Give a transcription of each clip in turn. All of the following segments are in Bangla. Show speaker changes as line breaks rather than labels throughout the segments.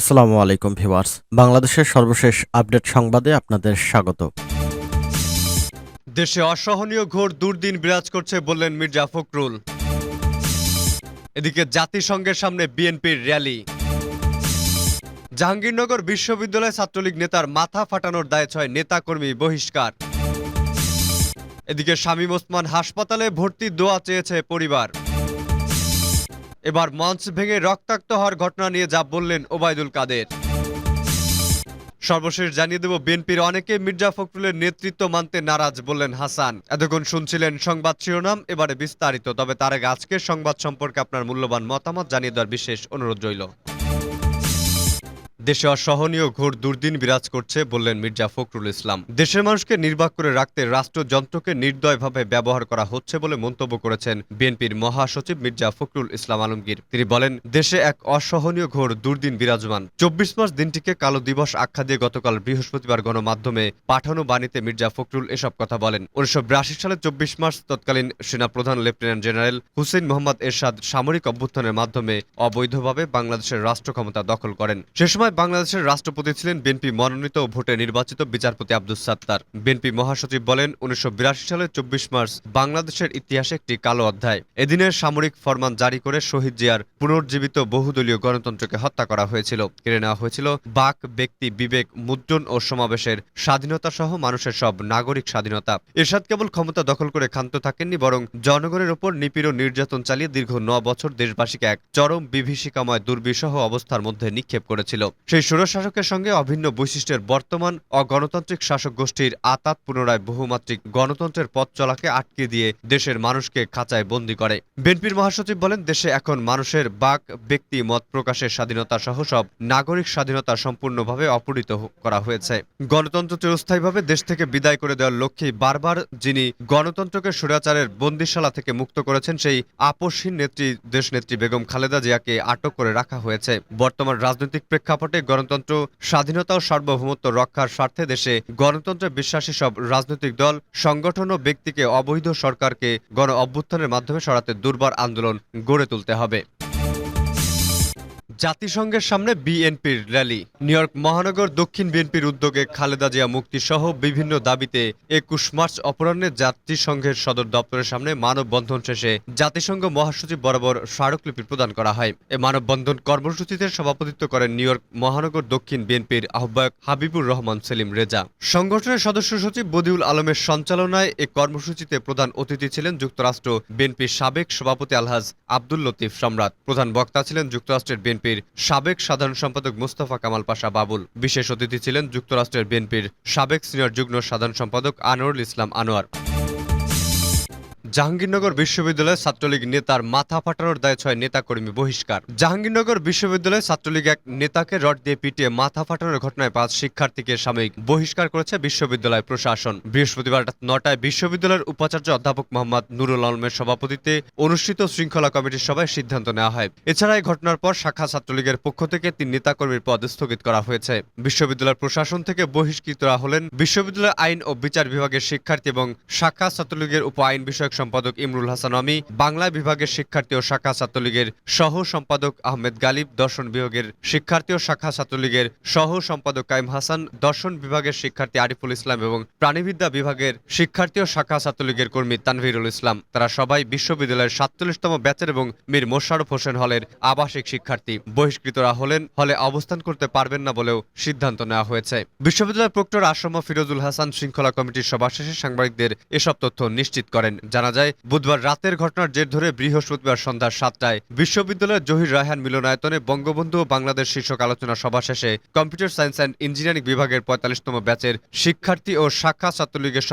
আসসালামু আলাইকুম ভিওয়ার্স বাংলাদেশের সর্বশেষ আপডেট সংবাদে আপনাদের স্বাগত
দেশে অসহনীয় ঘোর দুর্দিন বিরাজ করছে বললেন মির্জা ফখরুল এদিকে জাতিসংঘের সামনে বিএনপির র্যালি জাহাঙ্গীরনগর বিশ্ববিদ্যালয় ছাত্রলীগ নেতার মাথা ফাটানোর দায় ছয় নেতাকর্মী বহিষ্কার এদিকে শামীম ওসমান হাসপাতালে ভর্তি দোয়া চেয়েছে পরিবার এবার মঞ্চ ভেঙে রক্তাক্ত হওয়ার ঘটনা নিয়ে যা বললেন ওবায়দুল কাদের সর্বশেষ জানিয়ে দেব বিএনপির অনেকে মির্জা ফখরুলের নেতৃত্ব মানতে নারাজ বললেন হাসান এতক্ষণ শুনছিলেন সংবাদ শিরোনাম এবারে বিস্তারিত তবে তার আগে আজকের সংবাদ সম্পর্কে আপনার মূল্যবান মতামত জানিয়ে দেওয়ার বিশেষ অনুরোধ রইল দেশে অসহনীয় ঘোর দুর্দিন বিরাজ করছে বললেন মির্জা ফখরুল ইসলাম দেশের মানুষকে নির্বাক করে রাখতে রাষ্ট্রযন্ত্রকে নির্দয়ভাবে ব্যবহার করা হচ্ছে বলে মন্তব্য করেছেন বিএনপির মহাসচিব মির্জা ফখরুল ইসলাম আলমগীর তিনি বলেন দেশে এক অসহনীয় ঘোর দুর্দিন বিরাজমান চব্বিশ মাস দিনটিকে কালো দিবস আখ্যা দিয়ে গতকাল বৃহস্পতিবার গণমাধ্যমে পাঠানো বাণীতে মির্জা ফখরুল এসব কথা বলেন উনিশশো সালে চব্বিশ মাস তৎকালীন সেনাপ্রধান লেফটেন্যান্ট জেনারেল হুসেন মোহাম্মদ এরশাদ সামরিক অভ্যুত্থানের মাধ্যমে অবৈধভাবে বাংলাদেশের রাষ্ট্র ক্ষমতা দখল করেন সে সময় বাংলাদেশের রাষ্ট্রপতি ছিলেন বিএনপি মনোনীত ভোটে নির্বাচিত বিচারপতি আব্দুল সাত্তার বিএনপি মহাসচিব বলেন উনিশশো সালের চব্বিশ মার্চ বাংলাদেশের ইতিহাসে একটি কালো অধ্যায় এদিনের সামরিক ফরমান জারি করে শহীদ জিয়ার পুনর্জীবিত বহুদলীয় গণতন্ত্রকে হত্যা করা হয়েছিল কেড়ে নেওয়া হয়েছিল বাক ব্যক্তি বিবেক মুদ্রণ ও সমাবেশের স্বাধীনতা সহ মানুষের সব নাগরিক স্বাধীনতা এরশাদ কেবল ক্ষমতা দখল করে ক্ষান্ত থাকেননি বরং জনগণের ওপর নিপীড় নির্যাতন চালিয়ে দীর্ঘ ন বছর দেশবাসীকে এক চরম বিভীষিকাময় দুর্বিষহ অবস্থার মধ্যে নিক্ষেপ করেছিল সেই শাসকের সঙ্গে অভিন্ন বৈশিষ্ট্যের বর্তমান অগণতান্ত্রিক শাসক গোষ্ঠীর আতাত পুনরায় বহুমাত্রিক গণতন্ত্রের পথ চলাকে আটকে দিয়ে দেশের মানুষকে খাঁচায় বন্দি করে বিএনপির মহাসচিব বলেন দেশে এখন মানুষের বাক ব্যক্তি মত প্রকাশের স্বাধীনতা সহ সব নাগরিক স্বাধীনতা সম্পূর্ণভাবে অপরিত করা হয়েছে গণতন্ত্র চিরস্থায়ীভাবে দেশ থেকে বিদায় করে দেওয়ার লক্ষ্যে বারবার যিনি গণতন্ত্রকে সুরাচারের বন্দিশালা থেকে মুক্ত করেছেন সেই আপসহীন নেত্রী দেশনেত্রী বেগম খালেদা জিয়াকে আটক করে রাখা হয়েছে বর্তমান রাজনৈতিক প্রেক্ষাপটে ঘটে গণতন্ত্র স্বাধীনতা ও সার্বভৌমত্ব রক্ষার স্বার্থে দেশে গণতন্ত্রে বিশ্বাসী সব রাজনৈতিক দল সংগঠন ও ব্যক্তিকে অবৈধ সরকারকে গণ অভ্যুত্থানের মাধ্যমে সরাতে দুর্বার আন্দোলন গড়ে তুলতে হবে জাতিসংঘের সামনে বিএনপির র্যালি নিউ ইয়র্ক মহানগর দক্ষিণ বিএনপির উদ্যোগে খালেদা জিয়া মুক্তিসহ বিভিন্ন দাবিতে একুশ মার্চ অপরাহ্নে জাতিসংঘের সদর দপ্তরের সামনে মানববন্ধন শেষে জাতিসংঘ মহাসচিব বরাবর স্মারকলিপি প্রদান করা হয় এ মানববন্ধন কর্মসূচিতে সভাপতিত্ব করেন নিউ ইয়র্ক মহানগর দক্ষিণ বিএনপির আহ্বায়ক হাবিবুর রহমান সেলিম রেজা সংগঠনের সদস্য সচিব বদিউল আলমের সঞ্চালনায় এ কর্মসূচিতে প্রধান অতিথি ছিলেন যুক্তরাষ্ট্র বিএনপির সাবেক সভাপতি আলহাজ আব্দুল লতিফ সম্রাট প্রধান বক্তা ছিলেন যুক্তরাষ্ট্রের বিএনপি বিএনপির সাবেক সাধারণ সম্পাদক মুস্তফা কামাল পাশা বাবুল বিশেষ অতিথি ছিলেন যুক্তরাষ্ট্রের বিএনপির সাবেক সিনিয়র যুগ্ম সাধারণ সম্পাদক আনোয়ারুল ইসলাম আনোয়ার জাহাঙ্গীরনগর বিশ্ববিদ্যালয়ে ছাত্রলীগ নেতার মাথা ফাটানোর দায়ে ছয় নেতাকর্মী বহিষ্কার জাহাঙ্গীরনগর বিশ্ববিদ্যালয়ে ছাত্রলীগ এক নেতাকে রড দিয়ে পিটিয়ে মাথা ফাটানোর ঘটনায় পাঁচ শিক্ষার্থীকে সাময়িক বহিষ্কার করেছে বিশ্ববিদ্যালয় প্রশাসন বৃহস্পতিবার নটায় বিশ্ববিদ্যালয়ের উপাচার্য অধ্যাপক মোহাম্মদ নুরুল আলমের সভাপতিতে অনুষ্ঠিত শৃঙ্খলা কমিটির সভায় সিদ্ধান্ত নেওয়া হয় এছাড়া এই ঘটনার পর শাখা ছাত্রলীগের পক্ষ থেকে তিন নেতাকর্মীর পদ স্থগিত করা হয়েছে বিশ্ববিদ্যালয় প্রশাসন থেকে বহিষ্কৃতরা হলেন বিশ্ববিদ্যালয় আইন ও বিচার বিভাগের শিক্ষার্থী এবং শাখা ছাত্রলীগের উপ আইন বিষয়ক সম্পাদক ইমরুল হাসান অমি বাংলা বিভাগের শিক্ষার্থী ও শাখা ছাত্রলীগের সহ সম্পাদক আহমেদ গালিব দর্শন বিভাগের শিক্ষার্থী ও শাখা ছাত্রলীগের সহ সম্পাদক কাইম হাসান দর্শন বিভাগের শিক্ষার্থী আরিফুল ইসলাম এবং প্রাণীবিদ্যা বিভাগের শিক্ষার্থী ও শাখা ছাত্রলীগের কর্মী তানভিরুল ইসলাম তারা সবাই বিশ্ববিদ্যালয়ের সাতচল্লিশতম ব্যাচের এবং মীর মোশারফ হোসেন হলের আবাসিক শিক্ষার্থী বহিষ্কৃতরা হলেন হলে অবস্থান করতে পারবেন না বলেও সিদ্ধান্ত নেওয়া হয়েছে বিশ্ববিদ্যালয়ের প্রক্টর আসমা ফিরোজুল হাসান শৃঙ্খলা কমিটির সভা শেষে সাংবাদিকদের এসব তথ্য নিশ্চিত করেন জানা জানা যায় বুধবার রাতের ঘটনার জের ধরে বৃহস্পতিবার সন্ধ্যা সাতটায় বিশ্ববিদ্যালয়ের জহির রায়হান মিলনায়তনে বঙ্গবন্ধু বাংলাদেশ শীর্ষক আলোচনা সভা শেষে কম্পিউটার সায়েন্স অ্যান্ড ইঞ্জিনিয়ারিং বিভাগের পঁয়তাল্লিশতম ব্যাচের শিক্ষার্থী ও শাখা ছাত্রলীগের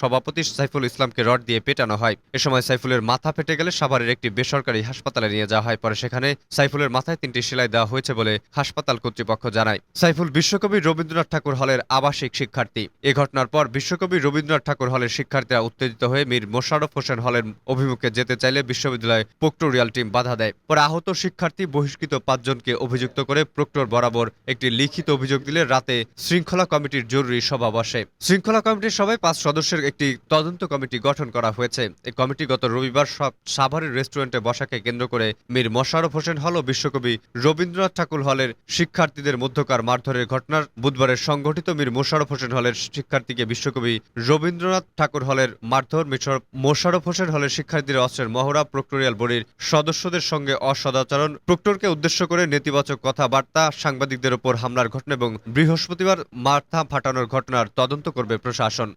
সভাপতি সাইফুল ইসলামকে রড দিয়ে পেটানো হয় এ সময় সাইফুলের মাথা ফেটে গেলে সাভারের একটি বেসরকারি হাসপাতালে নিয়ে যাওয়া হয় পরে সেখানে সাইফুলের মাথায় তিনটি সেলাই দেওয়া হয়েছে বলে হাসপাতাল কর্তৃপক্ষ জানায় সাইফুল বিশ্বকবি রবীন্দ্রনাথ ঠাকুর হলের আবাসিক শিক্ষার্থী এ ঘটনার পর বিশ্বকবি রবীন্দ্রনাথ ঠাকুর হলের শিক্ষার্থীরা উত্তেজিত হয়ে মীর মোশারফ হোসেন হলের অভিমুখে যেতে চাইলে বিশ্ববিদ্যালয় প্রক্টোরিয়াল টিম বাধা দেয় পরে আহত শিক্ষার্থী বহিষ্কৃত পাঁচজনকে অভিযুক্ত করে প্রক্টর বরাবর একটি লিখিত অভিযোগ দিলে রাতে শৃঙ্খলা কমিটির জরুরি সভা বসে শৃঙ্খলা কমিটির সভায় পাঁচ সদস্যের একটি তদন্ত কমিটি গঠন করা হয়েছে এই কমিটি গত রবিবার সব সাভারের রেস্টুরেন্টে বসাকে কেন্দ্র করে মীর মোশারফ হোসেন হল ও বিশ্বকবি রবীন্দ্রনাথ ঠাকুর হলের শিক্ষার্থীদের মধ্যকার মারধরের ঘটনার বুধবারের সংঘটিত মীর মোশারফ হোসেন হলের শিক্ষার্থীকে বিশ্বকবি রবীন্দ্রনাথ ঠাকুর হলের মারধর মিশর মোশারফ মোশারফ হোসেন হলের অস্ত্রের মহড়া প্রক্টোরিয়াল বোর্ডের সদস্যদের সঙ্গে অসদাচরণ প্রক্টরকে উদ্দেশ্য করে নেতিবাচক কথাবার্তা সাংবাদিকদের ওপর হামলার ঘটনা এবং বৃহস্পতিবার মাথা ফাটানোর ঘটনার তদন্ত করবে প্রশাসন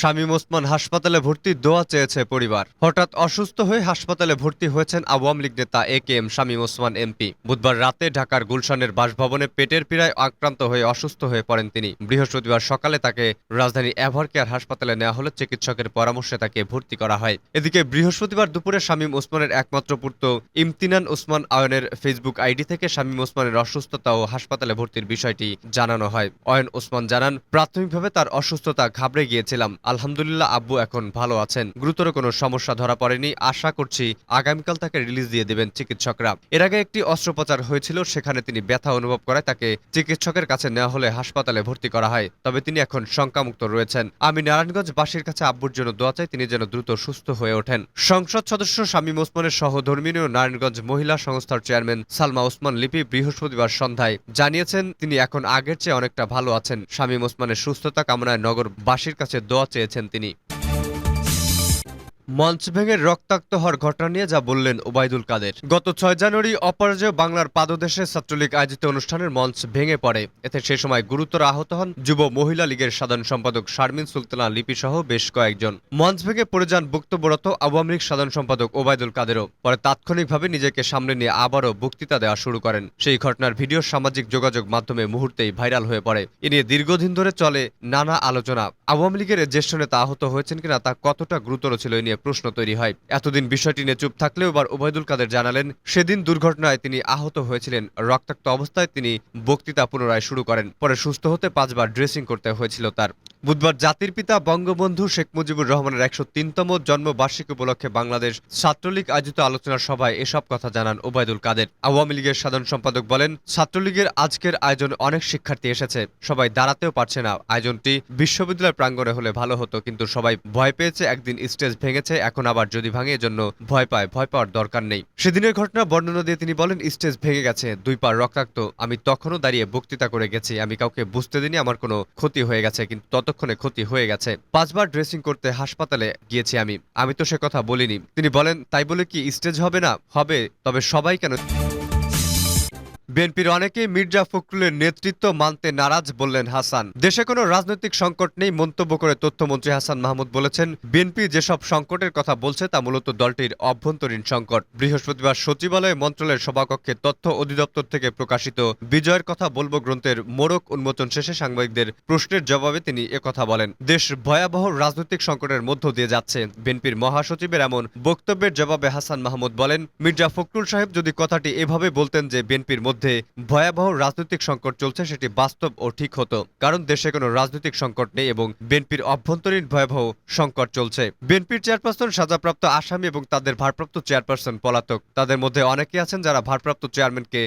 শামীম ওসমান হাসপাতালে ভর্তি দোয়া চেয়েছে পরিবার হঠাৎ অসুস্থ হয়ে হাসপাতালে ভর্তি হয়েছেন আওয়ামী লীগ নেতা A K M Shamim Osman MP বুধবার রাতে ঢাকার গুলশানের বাসভবনে পেটের পীড়ায় আক্রান্ত হয়ে অসুস্থ হয়ে পড়েন তিনি বৃহস্পতিবার সকালে তাকে রাজধানী এভার কেয়ার হাসপাতালে নেওয়া হলে চিকিৎসকের পরামর্শে তাকে ভর্তি করা হয় এদিকে বৃহস্পতিবার দুপুরে শামীম ওসমানের একমাত্র পুত্র ইমতিনান ওসমান আয়নের ফেসবুক আইডি থেকে শামীম ওসমানের অসুস্থতা ও হাসপাতালে ভর্তির বিষয়টি জানানো হয় অয়ন ওসমান জানান প্রাথমিকভাবে তার অসুস্থতা ঘাবড়ে গিয়েছিলাম আলহামদুলিল্লাহ আব্বু এখন ভালো আছেন গুরুতর কোনো সমস্যা ধরা পড়েনি আশা করছি আগামীকাল তাকে রিলিজ দিয়ে দেবেন চিকিৎসকরা এর আগে একটি অস্ত্রোপচার হয়েছিল সেখানে তিনি ব্যথা অনুভব করায় তাকে চিকিৎসকের কাছে নেওয়া হলে হাসপাতালে ভর্তি করা হয় তবে তিনি এখন শঙ্কামুক্ত রয়েছেন আমি নারায়ণগঞ্জবাসীর কাছে আব্বুর জন্য দোয়া চাই তিনি যেন দ্রুত সুস্থ হয়ে ওঠেন সংসদ সদস্য স্বামী ওসমানের সহধর্মিনীয় নারায়ণগঞ্জ মহিলা সংস্থার চেয়ারম্যান সালমা ওসমান লিপি বৃহস্পতিবার সন্ধ্যায় জানিয়েছেন তিনি এখন আগের চেয়ে অনেকটা ভালো আছেন স্বামী ওসমানের সুস্থতা কামনায় নগরবাসীর কাছে দোয়া চেয়েছেন তিনি মঞ্চ ভেঙে রক্তাক্ত হওয়ার ঘটনা নিয়ে যা বললেন ওবায়দুল কাদের গত ছয় জানুয়ারি অপরাজয় বাংলার পাদদেশে ছাত্রলীগ আয়োজিত অনুষ্ঠানের মঞ্চ ভেঙে পড়ে এতে সে সময় গুরুতর আহত হন যুব মহিলা লীগের সাধারণ সম্পাদক শারমিন সুলতানা লিপি সহ বেশ কয়েকজন মঞ্চ ভেঙে পড়ে যান বক্তব্যরত আওয়ামী লীগ সাধারণ সম্পাদক ওবায়দুল কাদেরও পরে তাৎক্ষণিকভাবে নিজেকে সামনে নিয়ে আবারও বক্তৃতা দেওয়া শুরু করেন সেই ঘটনার ভিডিও সামাজিক যোগাযোগ মাধ্যমে মুহূর্তেই ভাইরাল হয়ে পড়ে এ নিয়ে দীর্ঘদিন ধরে চলে নানা আলোচনা আওয়ামী লীগের জ্যেষ্ঠ নেতা আহত হয়েছেন কিনা তা কতটা গুরুতর ছিল এ নিয়ে নিয়ে প্রশ্ন তৈরি হয় এতদিন বিষয়টি নিয়ে চুপ থাকলেও এবার ওবায়দুল কাদের জানালেন সেদিন দুর্ঘটনায় তিনি আহত হয়েছিলেন রক্তাক্ত অবস্থায় তিনি বক্তৃতা পুনরায় শুরু করেন পরে সুস্থ হতে পাঁচবার ড্রেসিং করতে হয়েছিল তার বুধবার জাতির পিতা বঙ্গবন্ধু শেখ মুজিবুর রহমানের একশো তিনতম জন্মবার্ষিকী উপলক্ষে বাংলাদেশ ছাত্রলীগ আয়োজিত আলোচনা সভায় এসব কথা জানান ওবায়দুল কাদের আওয়ামী লীগের সাধারণ সম্পাদক বলেন ছাত্রলীগের আজকের আয়োজন অনেক শিক্ষার্থী এসেছে সবাই দাঁড়াতেও পারছে না আয়োজনটি বিশ্ববিদ্যালয়ের প্রাঙ্গণে হলে ভালো হতো কিন্তু সবাই ভয় পেয়েছে একদিন স্টেজ ভেঙেছে এখন আবার যদি ভাঙে এজন্য ভয় পায় ভয় পাওয়ার দরকার নেই সেদিনের ঘটনা বর্ণনা দিয়ে তিনি বলেন স্টেজ ভেঙে গেছে দুই পার রক্তাক্ত আমি তখনও দাঁড়িয়ে বক্তৃতা করে গেছি আমি কাউকে বুঝতে দিনি আমার কোনো ক্ষতি হয়ে গেছে কিন্তু তত এতক্ষণে ক্ষতি হয়ে গেছে পাঁচবার ড্রেসিং করতে হাসপাতালে গিয়েছি আমি আমি তো সে কথা বলিনি তিনি বলেন তাই বলে কি স্টেজ হবে না হবে তবে সবাই কেন বিএনপির অনেকে মির্জা ফখরুলের নেতৃত্ব মানতে নারাজ বললেন হাসান দেশে কোনো রাজনৈতিক সংকট নেই মন্তব্য করে তথ্যমন্ত্রী হাসান মাহমুদ বলেছেন বিএনপি যেসব সংকটের কথা বলছে তা মূলত দলটির অভ্যন্তরীণ সংকট বৃহস্পতিবার সচিবালয়ে মন্ত্রণালয়ের সভাকক্ষে তথ্য অধিদপ্তর থেকে প্রকাশিত বিজয়ের কথা বলবো গ্রন্থের মোড়ক উন্মোচন শেষে সাংবাদিকদের প্রশ্নের জবাবে তিনি একথা বলেন দেশ ভয়াবহ রাজনৈতিক সংকটের মধ্য দিয়ে যাচ্ছে বিএনপির মহাসচিবের এমন বক্তব্যের জবাবে হাসান মাহমুদ বলেন মির্জা ফখরুল সাহেব যদি কথাটি এভাবে বলতেন যে বিএনপির মধ্যে ভয়াবহ রাজনৈতিক সংকট চলছে সেটি বাস্তব ও ঠিক হতো কারণ দেশে কোনো রাজনৈতিক সংকট নেই এবং বিএনপির অভ্যন্তরীণ ভয়াবহ সংকট চলছে বিএনপির চেয়ারপারসন সাজাপ্রাপ্ত আসামি এবং তাদের ভারপ্রাপ্ত চেয়ারপারসন পলাতক তাদের মধ্যে অনেকে আছেন যারা ভারপ্রাপ্ত চেয়ারম্যানকে